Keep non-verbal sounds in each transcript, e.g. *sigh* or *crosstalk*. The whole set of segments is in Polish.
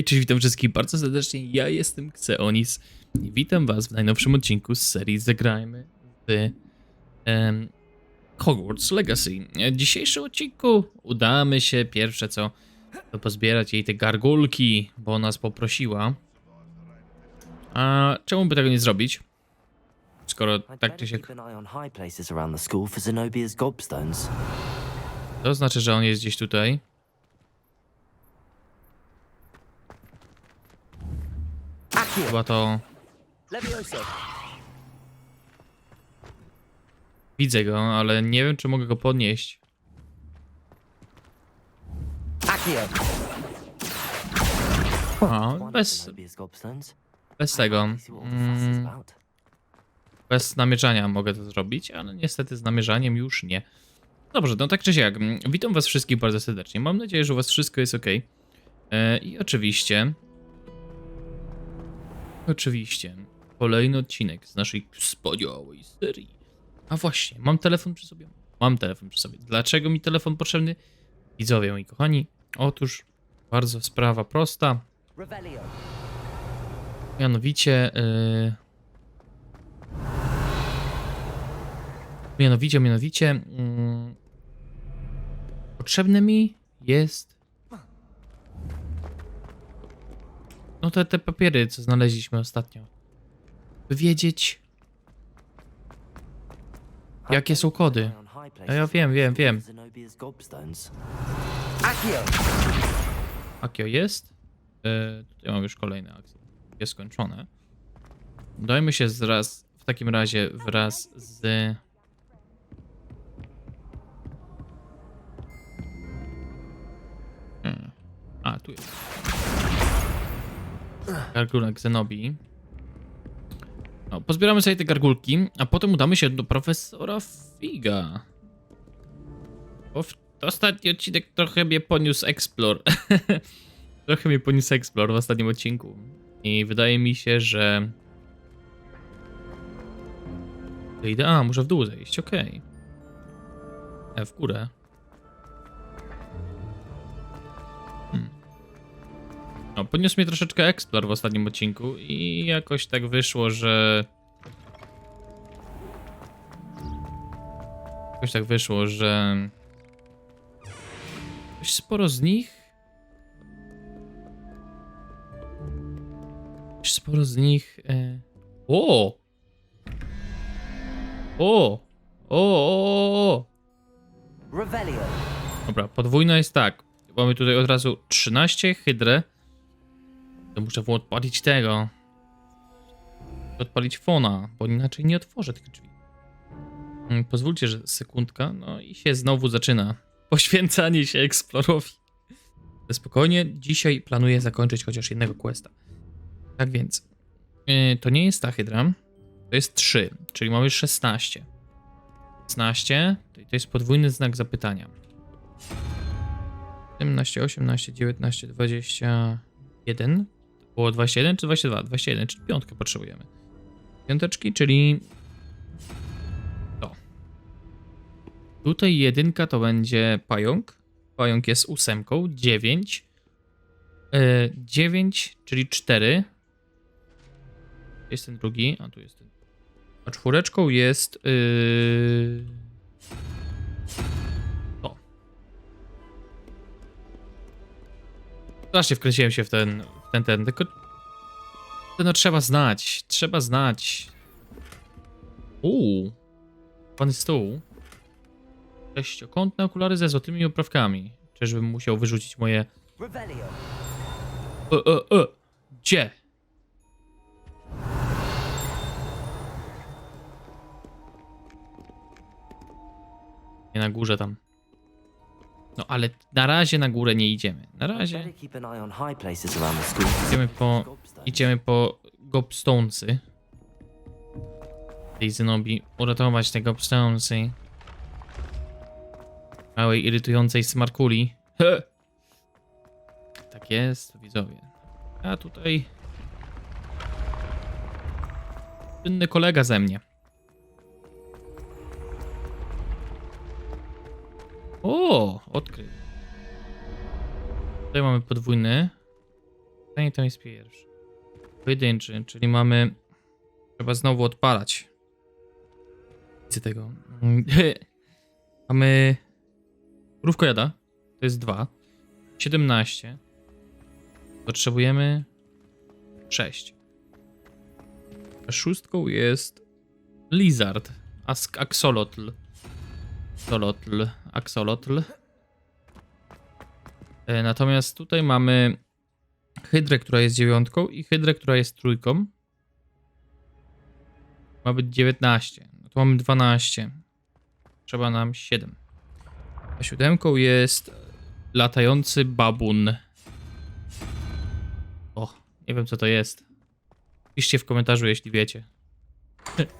Hej, cześć, witam wszystkich bardzo serdecznie. Ja jestem Xeonis i witam was w najnowszym odcinku z serii Zagrajmy w em, Hogwarts Legacy. W dzisiejszym odcinku udamy się pierwsze co to pozbierać jej te gargulki, bo nas poprosiła. A czemu by tego nie zrobić? Skoro tak czy siak... To znaczy, że on jest gdzieś tutaj. Chyba to... Widzę go, ale nie wiem, czy mogę go podnieść. A, of bez, bez tego. Mm, bez namierzania mogę to zrobić, ale niestety z namierzaniem już nie. Dobrze, no tak czy siak. mm, Witam was wszystkich bardzo serdecznie. Mam nadzieję, że u was wszystko jest ok. E, I oczywiście... Oczywiście. Kolejny odcinek z naszej wspaniałej serii. A właśnie, mam telefon przy sobie. Mam telefon przy sobie. Dlaczego mi telefon potrzebny? Widzowie moi kochani. Otóż bardzo sprawa prosta. Mianowicie. Yy... Mianowicie, mianowicie. Yy... Potrzebne mi jest. No te, te papiery, co znaleźliśmy ostatnio. By wiedzieć. Jakie są kody? high Ja, wiem, wiem, wiem. Akio jest. Yy, tutaj mam już kolejne akcje. Jest skończone. Dajmy się zraz, w takim razie wraz z... Hmm. A, tu jest. Gargulek Zenobi. No, pozbieramy sobie te gargulki, a potem udamy się do profesora Figa. Bo w ostatni odcinek trochę mnie poniósł Explore. *laughs* trochę mnie poniósł Explore w ostatnim odcinku. I wydaje mi się, że... Idę... A, muszę w dół zejść, okej. E, w górę. No, poniósł mnie troszeczkę Explore w ostatnim odcinku i jakoś tak wyszło, że... Jakoś tak wyszło, że... Dość sporo z nich. Dość sporo z nich. E... O! O! O! O! o! Dobra, podwójna jest tak. Mamy tutaj od razu 13 hydrę. To muszę odpalić tego. Odpalić fona, bo inaczej nie otworzę tych drzwi. Mm, Pozwólcie, że sekundka. No i się znowu zaczyna. *laughs* Poświęcanie się eksplorowi. Spokojnie, dzisiaj planuję zakończyć chociaż jednego questa. Tak więc, yy, to nie jest ta hydra. To jest 3, czyli mamy 16. 16, to to jest podwójny znak zapytania. 17, 18, 19, 21. Było 21 czy 22? 21, czyli piątkę potrzebujemy. Piąteczki, czyli to. Tutaj jedynka to będzie pająk. Pająk jest ósemką. 9. Yy, 9, czyli 4. Jest ten drugi, a tu jest ten. A czwóreczką jest. Yy... Strasznie wkręciłem się w ten, ten, ten, tylko no trzeba znać, trzeba znać. Uuu, pan stół. Sześciokątne okulary ze złotymi oprawkami. Czyżbym musiał wyrzucić moje... E, e, e. Gdzie? Nie na górze tam. No ale na razie na górę nie idziemy. Na razie idziemy po, idziemy po gobstonesy. Tej Zenobi uratować te gobstonesy. Małej irytującej smarkuli. Tak jest, widzowie. A tutaj... Czynny kolega ze mnie. O, odkrył. Tutaj mamy podwójny. Pytanie tam jest pierwsze. Pojedynczy, czyli mamy... Trzeba znowu odpalać. Widzę tego. *laughs* Mamy... Krówko jada. To jest 2. 17. Potrzebujemy 6. A szóstką jest Lizard. Ask Axolotl. Axolotl. Axolotl. E, Natomiast tutaj mamy Hydrę, która jest dziewiątką i Hydrę, która jest trójką. Ma być 19. No mamy 12. Trzeba nam 7. A siódemką jest latający babun. O, nie wiem co to jest. Piszcie w komentarzu, jeśli wiecie. *laughs*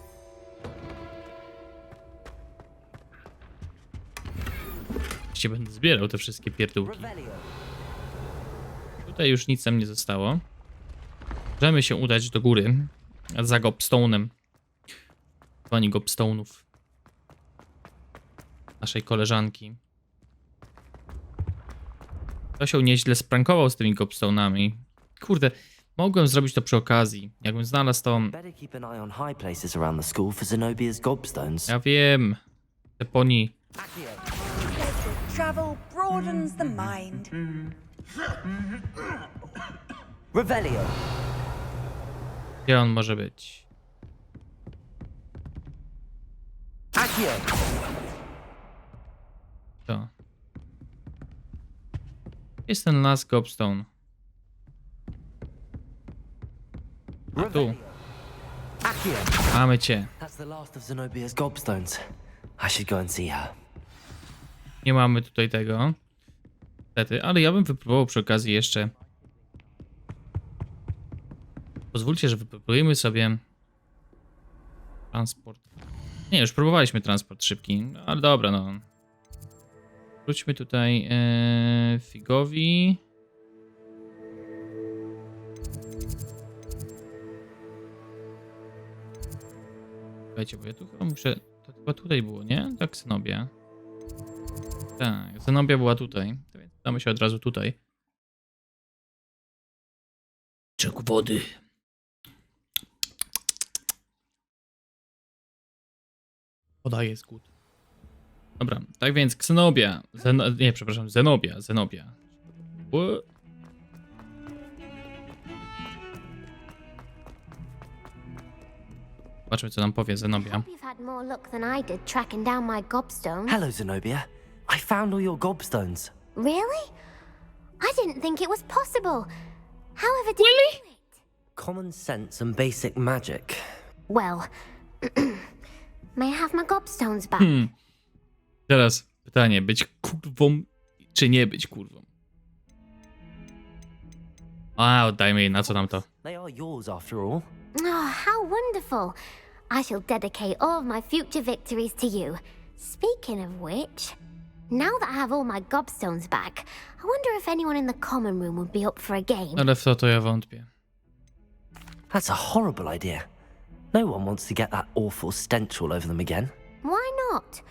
Oczywiście będę zbierał te wszystkie pierdółki. Tutaj już nic nam nie zostało. Możemy się udać do góry za Gobstone'em. Pani Gobstone'ów. Naszej koleżanki. To się nieźle sprankował z tymi Gobstone'ami. Kurde, mogłem zrobić to przy okazji. Jakbym znalazł to... Ja wiem. Te poni... Travel broadens the mind. Revelio. Gdzie on może być? Accio. To. Jest ten las Gobstone. A tu. Accio. Mamy cię. That's the last of Zenobia's gobstones. I should go and see her. Nie mamy tutaj tego. Niestety, ale ja bym wypróbował przy okazji jeszcze. Pozwólcie, że wypróbujemy sobie transport. Nie, już próbowaliśmy transport szybki, ale dobra, no. Wróćmy tutaj e, figowi. Słuchajcie, bo ja tu chyba muszę. To chyba tutaj było, nie? Tak, Zenobia. Tak, Zenobia była tutaj. Więc damy się od razu tutaj. Czek wody. Woda jest good. Dobra, tak więc Xenobia. Zen nie, przepraszam, Zenobia. Zenobia. Ło- Zobaczmy, co nam powie Zenobia. Hope you've had more luck than I did tracking down my gobstone. Hello, Zenobia. I found all your gobstones. Really? I didn't think it was possible. However, did you do it? Common sense and basic magic. Well, *clears throat* may I have my gobstones back? Hmm. Teraz pytanie, być kurwą czy nie być kurwą? A, oddajmy jej, na co nam to? They are yours after all. Oh, how wonderful! I shall dedicate all of my future victories to you. Speaking of which, now that I have all my gobstones back, I wonder if anyone in the common room would be up for a game. Ale w to to ja wątpię. That's a horrible idea. No one wants to get that awful stench all over them again. Why not?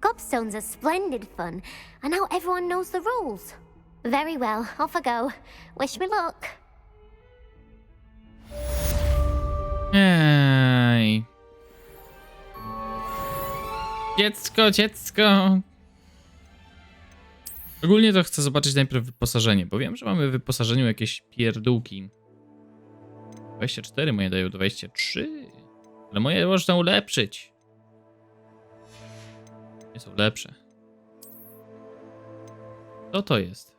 Gobstones are splendid fun, and now everyone knows the rules. Very well, off I go. Wish me luck. Ej. Dziecko, dziecko. Ogólnie to chcę zobaczyć najpierw wyposażenie, bo wiem, że mamy w wyposażeniu jakieś pierdółki. 24 moje dają 23. Ale moje można ulepszyć. Nie są lepsze. Co to jest?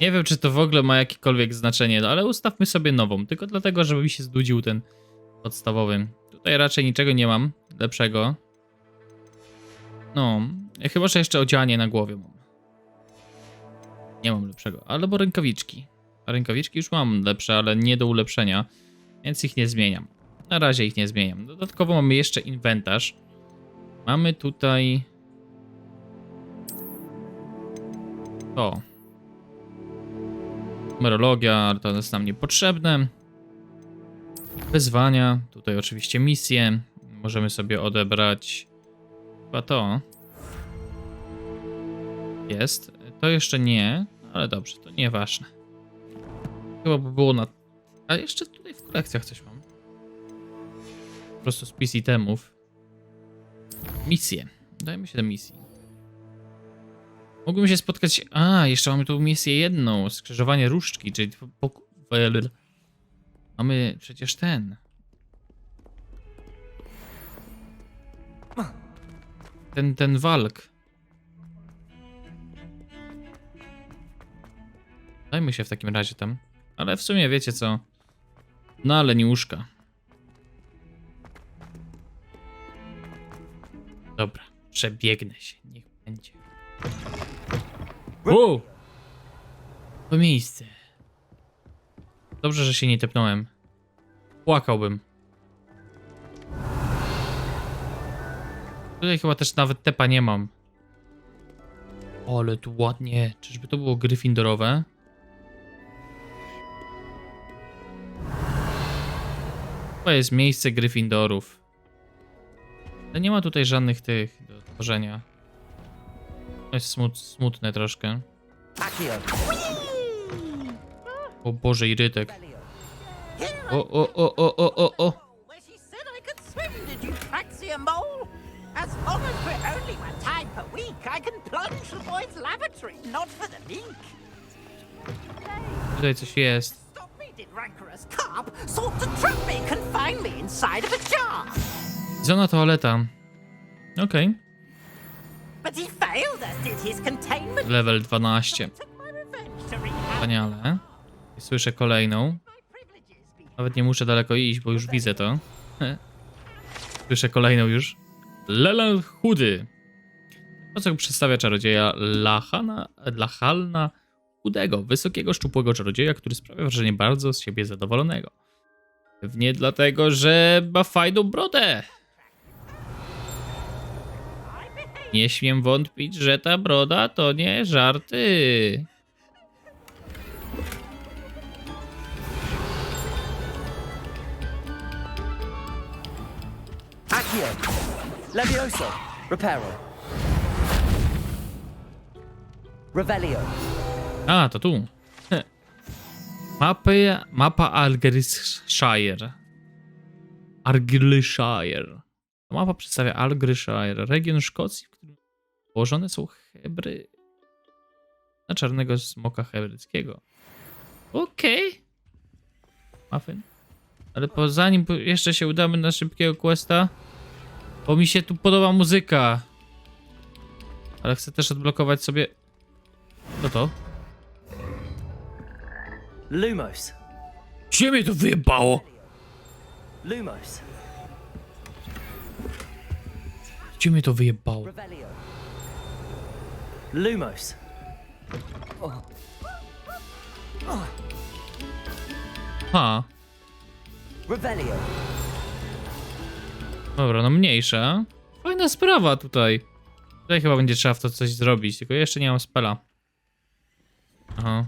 Nie wiem, czy to w ogóle ma jakiekolwiek znaczenie, no ale ustawmy sobie nową, tylko dlatego, żeby mi się znudził ten podstawowy. Tutaj raczej niczego nie mam lepszego. No, chyba, że jeszcze odzianie na głowie mam. Nie mam lepszego, albo rękawiczki. A rękawiczki już mam lepsze, ale nie do ulepszenia, więc ich nie zmieniam. Na razie ich nie zmieniam. Dodatkowo mamy jeszcze inwentarz. Mamy tutaj... To. Numerologia, ale to jest nam niepotrzebne. Wyzwania, tutaj oczywiście misje. możemy sobie odebrać chyba to. Jest. To jeszcze nie, ale dobrze, to nieważne. Chyba by było na... A jeszcze tutaj w kolekcjach coś mam. Po prostu spis itemów. Misje. Dajmy się do misji. Mógłbym się spotkać... A, jeszcze mamy tu misję jedną. Skrzyżowanie różdżki, czyli... Po... po- Mamy przecież ten... Ten, ten walk. Dajmy się w takim razie tam. Ale w sumie wiecie co? No ale nie łóżka. Dobra, przebiegnę się, niech będzie. Wow! To miejsce. Dobrze, że się nie tepnąłem. Płakałbym. Tutaj chyba też nawet tepa nie mam. Ale tu ładnie. Czyżby to było gryffindorowe? To jest miejsce Gryffindorów. Ale nie ma tutaj żadnych tych do tworzenia. Jest smut, smutne troszkę. O Boże, irytek. O, o, o, o, o, o, o. Where she said I could swim, did you taxi a mole? As long as we're only one time per week, I can plunge the boys' lavatory, not for the meek. Tutaj coś jest. Stop me, did rancorous carp, sought to trap me, confine me inside of a jar. Zona toaleta. Okej. But Level 12. Took my revenge to rehab Wspaniale. I Słyszę kolejną. Nawet nie muszę daleko iść, bo już widzę to. *laughs* Słyszę kolejną już. Lelan chudy. To co przedstawia czarodzieja Lachana, Lachalna chudego, wysokiego, szczupłego czarodzieja, który sprawia wrażenie bardzo z siebie zadowolonego. Pewnie dlatego, że ma fajną brodę. Nie śmiem wątpić, że ta broda to nie żarty. Accio. Levioso. Reparo. Revelio. A, to tu. *laughs* Mapy, mapa Algirshire. Argyllshire. Ta mapa przedstawia Algirshire, region Szkocji, w którym położone są Hebry na czarnego smoka hebryckiego. Okej. Muffin. Ale po, zanim po- jeszcze się udamy na szybkiego questa, bo mi się tu podoba muzyka. Ale chcę też odblokować sobie... Co to? Lumos. Gdzie mnie to wyjebało? Lumos. Gdzie mnie to wyjebało? Lumos. Ha. Revelio. Dobra, no mniejsza. Fajna sprawa tutaj. Tutaj chyba będzie trzeba w to coś zrobić, tylko jeszcze nie mam spela. Aha.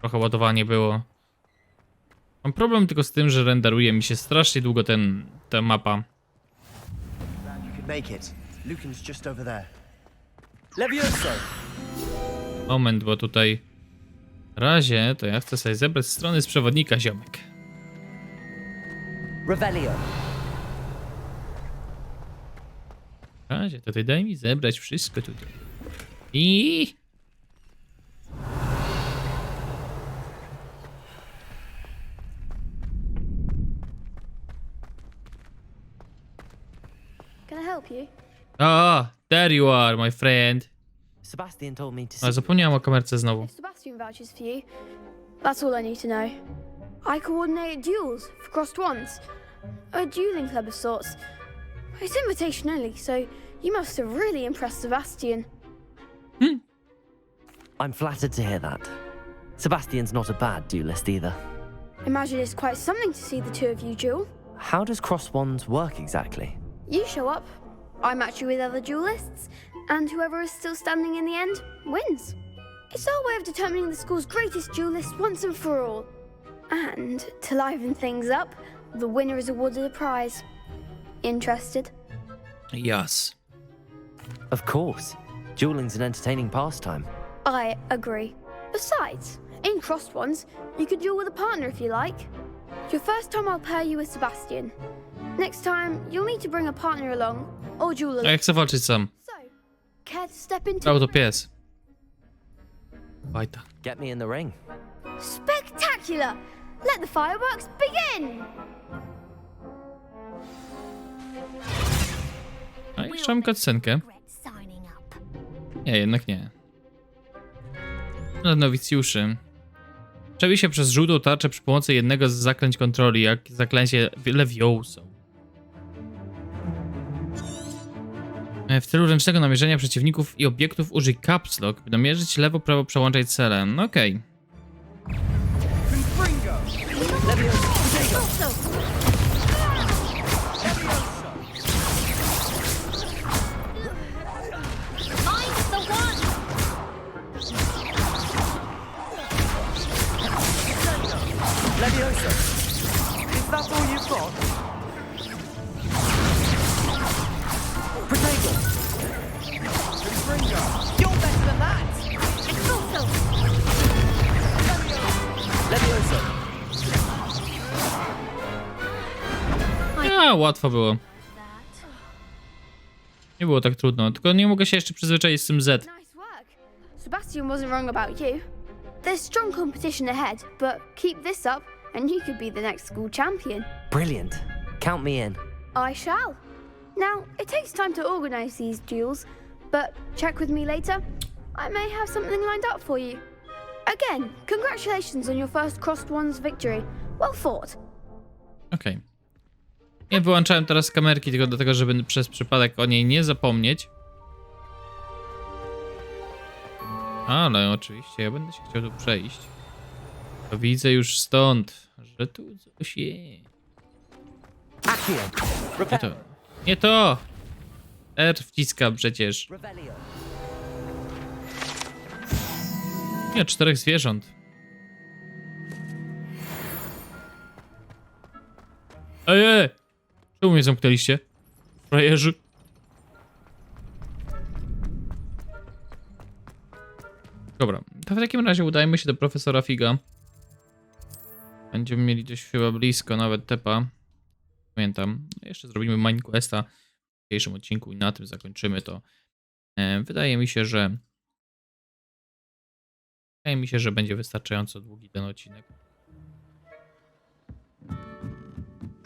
Trochę ładowanie było. Mam problem tylko z tym, że renderuje mi się strasznie długo ten, ta mapa. Make it. Lucan's just over there. Levioso! Moment, bo tutaj... Razie to ja chcę sobie zebrać strony z przewodnika, ziomek. Revelio. Razie to ty daj mi zebrać wszystko tutaj. I... Can I help you? Ah, there you are, my friend. Sebastian told me to Ale see zapomniałem o kamerce znowu. If Sebastian vouches for you, that's all I need to know. I coordinate duels for crossed ones. A dueling club of sorts. It's invitation only, so you must have really impressed Sebastian. Hmm. I'm flattered to hear that. Sebastian's not a bad duelist either. Imagine it's quite something to see the two of you duel. How does cross wands work exactly? You show up, I match you with other duelists, and whoever is still standing in the end wins. It's our way of determining the school's greatest duelist once and for all. And to liven things up, the winner is awarded a prize. Interested? Yes. Of course. Dueling's an entertaining pastime. I agree. Besides, in crossed ones, you could duel with a partner if you like. Your first time I'll pair you with Sebastian. Next time, you'll need to bring a partner along, or duel A ja chcę walczyć sam. Care to pies. Bajta. Get me in the ring. Spectacular! Let the fireworks begin! A jeszcze mam cutscenkę. Nie, jednak nie. Dla nowicjuszy. Przebi się przez żółtą tarczę przy pomocy jednego z zaklęć kontroli, jak zaklęcie Leviosa. W celu ręcznego namierzenia przeciwników i obiektów użyj caps lock, by namierzyć lewo, prawo, przełączać cele. No okej. Mine's A, łatwo było. Nie było tak trudno, tylko nie mogę się jeszcze przyzwyczaić z tym Z. Nice work. Sebastian wasn't wrong about you. There's strong competition ahead, but keep this up and you could be the next school champion. Brilliant. Count me in. I shall. Now, it takes time to organise these duels, but check with me later. I may have something lined up for you. Again, congratulations on your first Crossed Ones victory. Well fought. Okej. Nie wyłączałem teraz kamerki tylko dlatego, żeby przez przypadek o niej nie zapomnieć. Ale oczywiście ja będę się chciał tu przejść. To widzę już stąd, że tu coś jest. Nie to. Nie to! R wciskam przecież. Nie, czterech zwierząt. Ej, ej! Czemu mnie zamknęliście? Frajerzy. Dobra, to w takim razie udajmy się do profesora Figa. Będziemy mieli dość chyba blisko, nawet tepa. Pamiętam. Jeszcze zrobimy Mind Questa w dzisiejszym odcinku i na tym zakończymy to. E, Wydaje mi się, że Wydaje mi się, że będzie wystarczająco długi ten odcinek.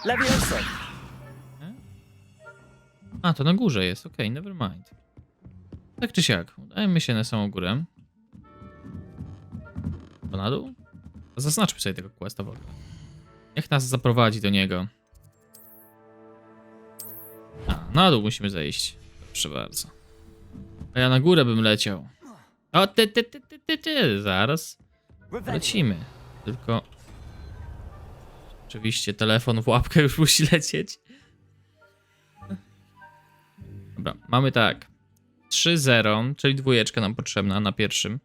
Leviosa! A, to na górze jest, okej, never mind. Tak czy siak, udajmy się na samą górę. To na dół? Zaznaczmy sobie tego questa w ogóle. Niech nas zaprowadzi do niego. A, na dół musimy zejść. Proszę bardzo. A ja na górę bym leciał. O, ty, ty, ty, ty, ty, ty. Zaraz. Lecimy. Tylko. Oczywiście telefon w łapkę już musi lecieć. Dobra, mamy tak. 3-0, czyli dwójeczka nam potrzebna na pierwszym.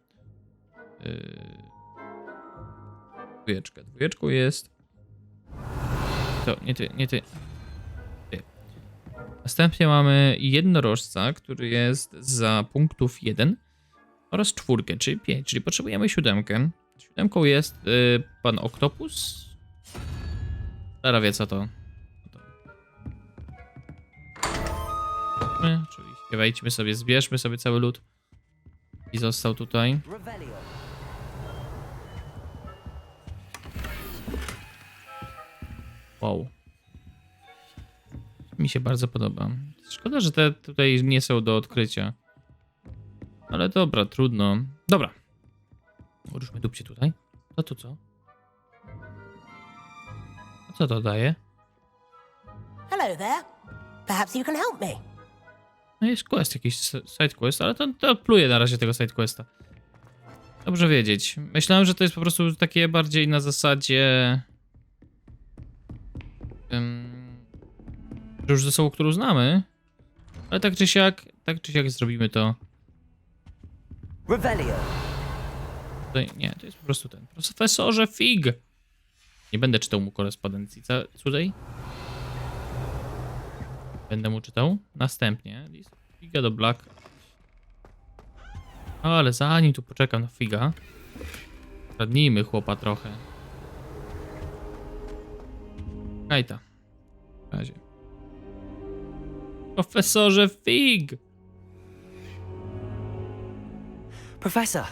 Yy... Dwójeczka. Jest. To, nie ty, nie ty. Ty. Następnie mamy jednorożca, który jest za punktów 1 oraz czwórkę, czyli 5, czyli potrzebujemy siódemkę. Siódemką jest y, pan Oktopus. Zara wie. Co to. My, oczywiście, wejdźmy sobie, zbierzmy sobie cały lód. I został tutaj. Wow. Mi się bardzo podoba. Szkoda, że te tutaj nie są do odkrycia. Ale dobra, trudno. Dobra. Uruszmy dupcie tutaj. To tu co? A co to daje? Hello there. Perhaps you can help me. No jest quest, jakiś side quest, ale to, to na razie tego side questa. Dobrze wiedzieć. Myślałem, że to jest po prostu takie bardziej na zasadzie... Um, już ze sobą, którą znamy. Ale tak czy siak, tak czy siak zrobimy to. Revelio! Tutaj, nie, to jest po prostu ten. Profesorze Fig! Nie będę czytał mu korespondencji. Co tutaj? Będę mu czytał. Następnie list figa do Black. Ale zanim tu poczekam na figa, radnijmy chłopa trochę. Kajta. W razie. Profesorze Fig! Professor,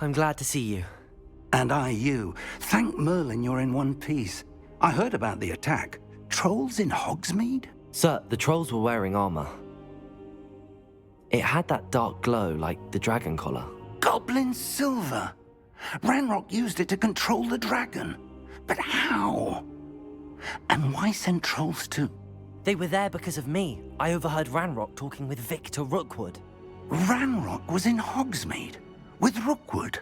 I'm glad to see you. And I you. Thank Merlin you're in one piece. I heard about the attack. Trolls in Hogsmeade? Sir, the trolls were wearing armor. It had that dark glow like the dragon collar. Goblin silver. Ranrock used it to control the dragon. But how? And why send trolls to... They were there because of me. I overheard Ranrock talking with Victor Rookwood. Ranrock was in Hogsmeade with Rookwood.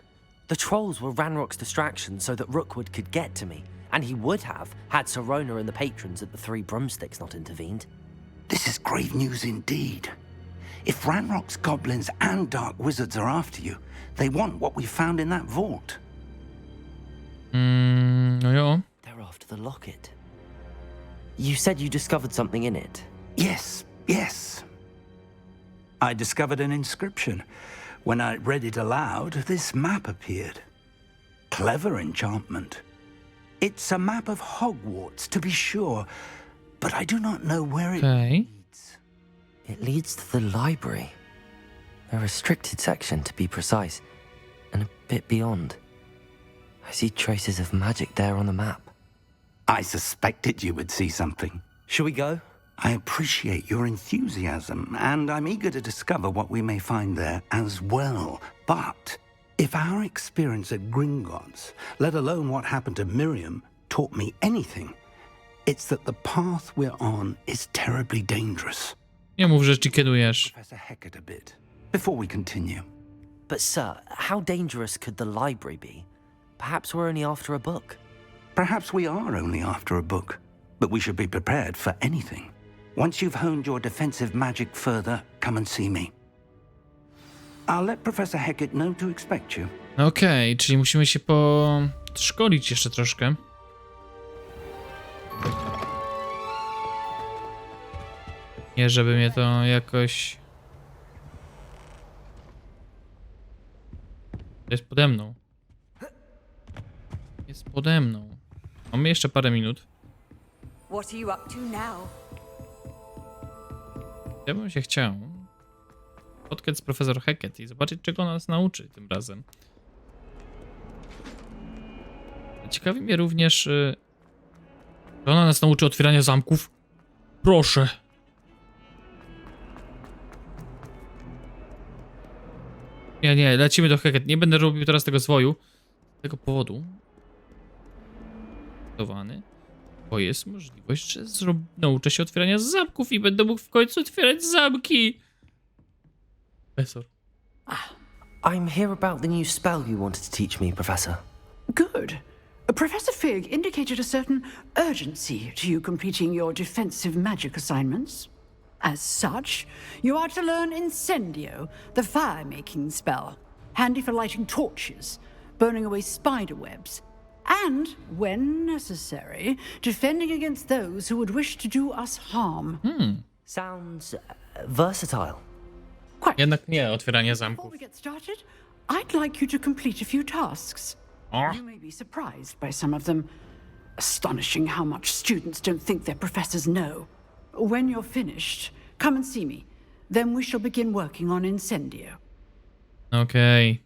The trolls were Ranrock's distraction so that Rookwood could get to me, and he would have had Sorona and the patrons at the Three Broomsticks not intervened. This is grave news indeed. If Ranrock's goblins and dark wizards are after you, they want what we found in that vault. Mm, no jo. They're after the locket. You said you discovered something in it. Yes, yes. I discovered an inscription. When I read it aloud, this map appeared. Clever enchantment. It's a map of Hogwarts, to be sure, but I do not know where it Okej. leads. It leads to the library. A restricted section, to be precise, and a bit beyond. I see traces of magic there on the map. I suspected you would see something. Shall we go? I appreciate your enthusiasm, and I'm eager to discover what we may find there as well. But if our experience at Gringotts, let alone what happened to Miriam, taught me anything, it's that the path we're on is terribly dangerous. Nie mów, że chickenujesz. Professor Heckett a bit, before we continue. But, sir, how dangerous could the library be? Perhaps we're only after a book. Perhaps we are only after a book, but we should be prepared for anything. Once you've honed your defensive magic further, come and see me. I'll let Professor Heckett know to expect you. Okej, czyli musimy się poszkolić jeszcze troszkę. Nie, żeby mnie to jakoś... Jest pode mną. Jest pode mną. Mamy jeszcze parę minut. What are you up to now? Ja bym się chciał spotkać z profesor Hackett i zobaczyć, czego nas nauczy tym razem. Ciekawi mnie również, y, czy ona nas nauczy otwierania zamków. Proszę. Nie, nie, lecimy do Hackett. Nie będę robił teraz tego zwoju. Z tego powodu. Bo jest możliwość, że nauczę się otwierania zamków i będę mógł w końcu otwierać zamki. Profesor. I'm here about the new spell you wanted to teach me, Professor. Good. Professor Fig indicated a certain urgency to you completing your defensive magic assignments. As such, you are to learn Incendio, the fire making spell, handy for lighting torches, burning away spider webs, and, when necessary, defending against those who would wish to do us harm. Sounds uh, versatile. Quite. Jednak nie otwieranie Before zamków. we get started, I'd like you to complete a few tasks. O, You may be surprised by some of them. Astonishing how much students don't think their professors know. When you're finished, come and see me. Then we shall begin working on Incendio. Okay.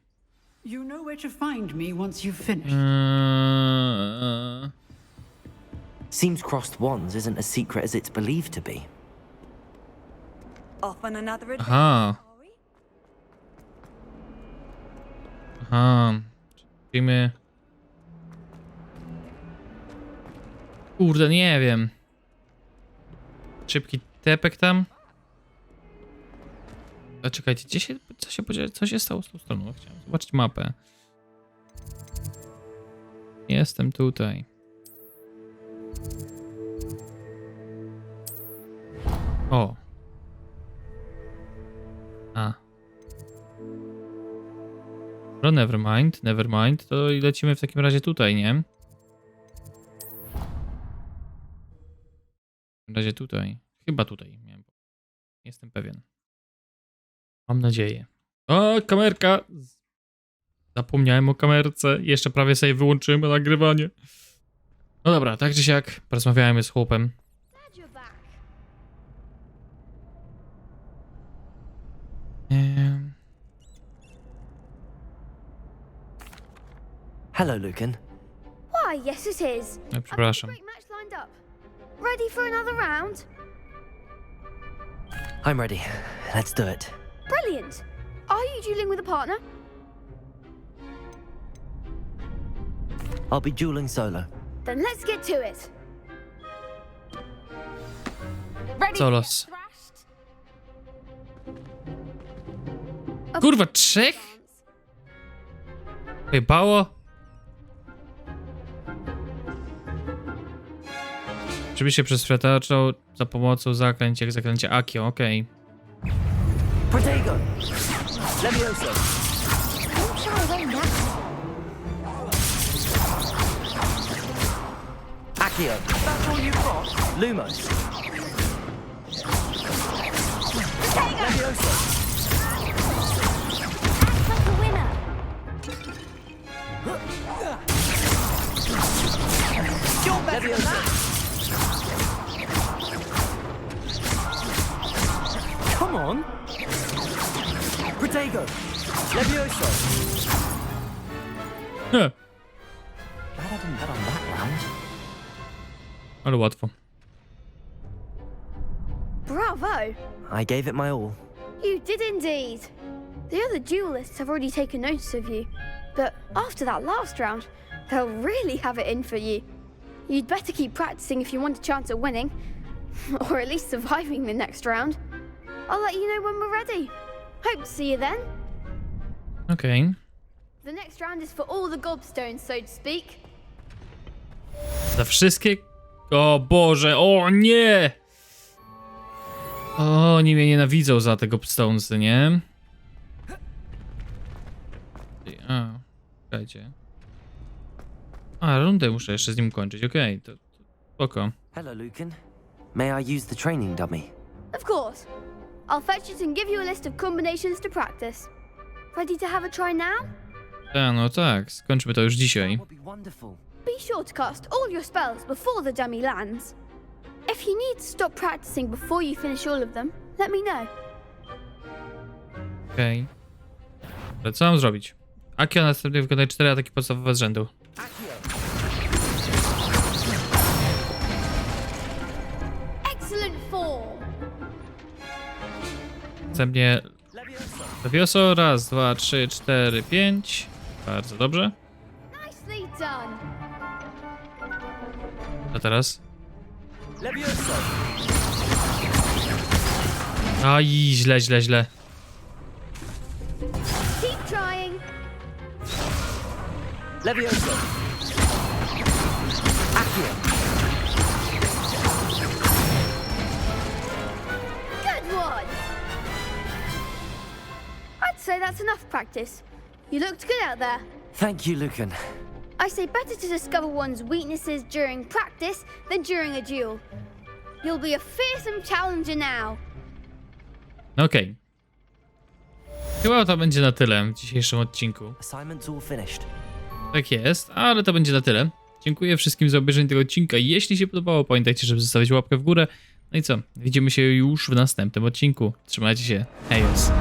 You know where to find me once you've finished. Eee, Seems crossed wands isn't as secret as it's believed to be. Off on another adventure, Aha, aha. Czyli my... Kurde, nie wiem. Szybki tepek tam. A czekajcie, gdzie się, co się podzieje, co się stało z tą stroną? Chciałem zobaczyć mapę. Jestem tutaj. O. A. No nevermind, nevermind. To i lecimy w takim razie tutaj, nie? W razie tutaj. Chyba tutaj. jestem pewien. Mam nadzieję. O, kamerka! Zapomniałem o kamerce. Jeszcze prawie sobie wyłączyłem nagrywanie. No dobra, tak czy siak, porozmawiałem z chłopem. Hello, Lucan. Why, yes, it is. no, I've got a przepraszam. great match lined up. Ready for another round? I'm ready. Let's do it. Brilliant. Are you dueling with a partner? I'll be dueling solo. Then let's get to it. Ready? Solos. Thrashed. Kurwa, trzech? Wyjebało? Się przez przetaczał za pomocą zaklęć, jak zaklęcie Akio, okej. You've got? Lumos! Come on! Protego! Levioso! Heh, Glad I didn't bet on that round. ale łatwo. Bravo. I gave it my all. You did indeed. The other duelists have already taken notice of you, but after that last round, they'll really have it in for you. You'd better keep practicing if you want a chance at winning, *laughs* or at least surviving the next round. I'll let you know when we're ready. Hope to see you then. Okej. The next round is for all the gobstones, so to speak. Za wszystkie... O Boże, o nie! O, oni mnie nienawidzą za tego Stonesy, nie? A, czekajcie. A, rundę muszę jeszcze z nim kończyć, okej, to, to spoko. Hello, Lucan. May I use the training dummy? Of course. I'll fetch it and give you a list of combinations to practice. Ready to have a try now? A, no tak, skończmy to już dzisiaj. That would be wonderful. Be sure to cast all your spells before the dummy lands. If you need to stop practicing before you finish all of them, let me know. Okej. Ale co mam zrobić? Akio następnie wykonaj cztery ataki podstawowe z rzędu. Excellent Następnie Levioso! Raz, dwa, trzy, cztery, pięć. Bardzo dobrze. A teraz? Aj, źle, źle, źle. Levioso! Accio! Say that's enough practice. You looked good out there. Thank you, Lucan. I say better to discover one's weaknesses during practice than during a duel. You'll be a fearsome challenger now. Okej. Chyba to będzie na tyle w dzisiejszym odcinku. Assignment's all finished. Tak jest, ale to będzie na tyle. Dziękuję wszystkim za obejrzenie tego odcinka. Jeśli się podobało, pamiętajcie, żeby zostawić łapkę w górę. No i co? Widzimy się już w następnym odcinku. Trzymajcie się. Hej, jest.